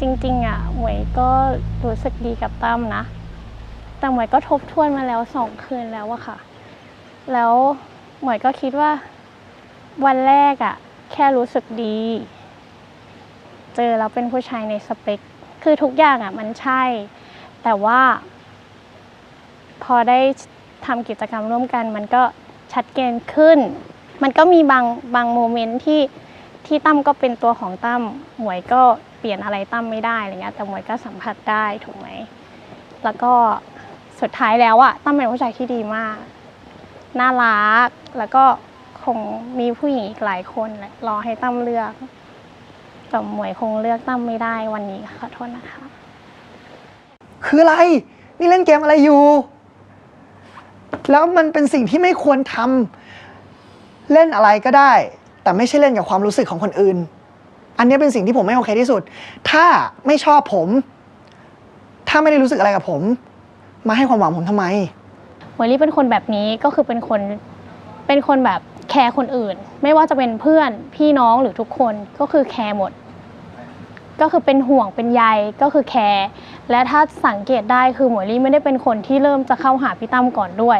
จริงๆอะหมวยก็รู้สึกดีกับตั้มนะ แต่หมวยก็ทบทวนมาแล้วสองคืนแล้วอะค่ะ แล้วหมวยก็คิดว่า วันแรกอะแค่รู้สึกดี เจอแล้วเป็นผู้ชายในสเปค คือทุกอย่างอะมันใช่ แต่ว่า พอได้ทำกิจกรรมร่วมกัน มันก็ชัดเจนขึ้น มันก็มีบางบางโมเมนต์ที่ที่ตั้มก็เป็นตัวของตั้มหมวยก็ เปลี่ยนอะไรตั้มไม่ได้อะไรเงี้ยแต่มวยก็สัมผัสได้ถูกไหมแล้วก็สุดท้ายแล้วอะตั้มเป็นผู้ชายที่ดีมาก น่ารักแล้วก็คงมีผู้หญิงอีกหลายคนแหละรอให้ตั้มเลือกแต่หมวยคงเลือกตั้มไม่ได้วันนี้ขอโทษนะคะ คืออะไร นี่เล่นเกมอะไรอยู่ แล้วมันเป็นสิ่งที่ไม่ควรทำเล่นอะไรก็ได้ แต่ไม่ใช่เล่นกับความรู้สึกของคนอื่น อันนี้เป็นสิ่งที่ผมไม่โอเคที่สุด ถ้าไม่ชอบผม ถ้าไม่ได้รู้สึกอะไรกับผม มาให้ความหวังผมทำไมหมวยลี่เป็นคนแบบนี้ก็คือเป็นคนเป็นคนแบบแคร์คนอื่น ไม่ว่าจะเป็นเพื่อนพี่น้องหรือทุกคนก็คือแคร์หมด ก็คือเป็นห่วงเป็นใยก็คือแคร์และถ้าสังเกตได้คือหมวยลี่ไม่ได้เป็นคนที่เริ่มจะเข้าหาพี่ตั้มก่อนด้วย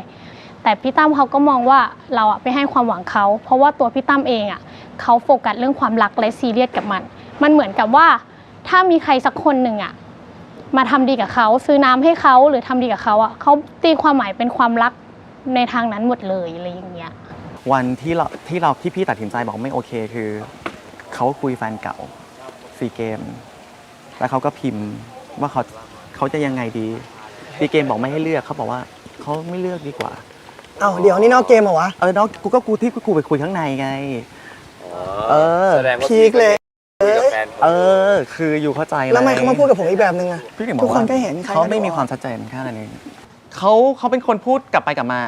แต่พี่ตั้มเขาก็มองว่าเราอะไปให้ความหวังเขา เพราะว่าตัวพี่ตั้มเองอะ เขาโฟกัสเรื่องความรักและซีเรียสกับมัน มันเหมือนกับว่า ถ้ามีใครสักคนหนึ่งอะมาทำดีกับเขาซื้อน้ำให้เขาหรือทำดีกับเขาอะเขาตีความหมายเป็นความรักในทางนั้นหมดเลยอะไรอย่างเงี้ยวันที่เราที่เราที่พี่ตัดสินใจบอกไม่โอเคคือ เขาคุยแฟนเก่าซีเกม แล้วเขาก็พิมพ์ว่าเขาเขาจะยังไงดีซีเกมบอกไม่ให้เลือกเขาบอกว่าเขาไม่เลือกดีกว่าเอ้าเดี๋ยวนี่นอกเกมเหรอวะเออน้องกูก็กูที่กูไปคุยข้างในไง เออแสดงว่าพีคเลย คุยกับแฟนเออ คืออยู่เข้าใจหแล้วทำไมเขามาพูดกับผมอีกแบบนึงอะ พี่ถึงบทุอกกว่าคนก็เห็นใครเขาไม่ก็ดูมีความชัดเจนแค่นั้นเองเขาเขาเป็นคนพูดกลับไปกลับมา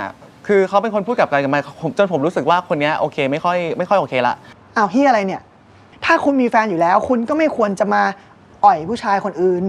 คือเขาเป็นคนพูดกลับไปกลับมาผมจนผมรู้สึกว่าคนเนี้ยโอเคไม่ค่อยไม่ค่อยโอเคละ อ้าวเฮียอะไรเนี่ย ถ้าคุณมีแฟนอยู่แล้ว คุณก็ไม่ควรจะมาอ่อยผู้ชายคนอื่น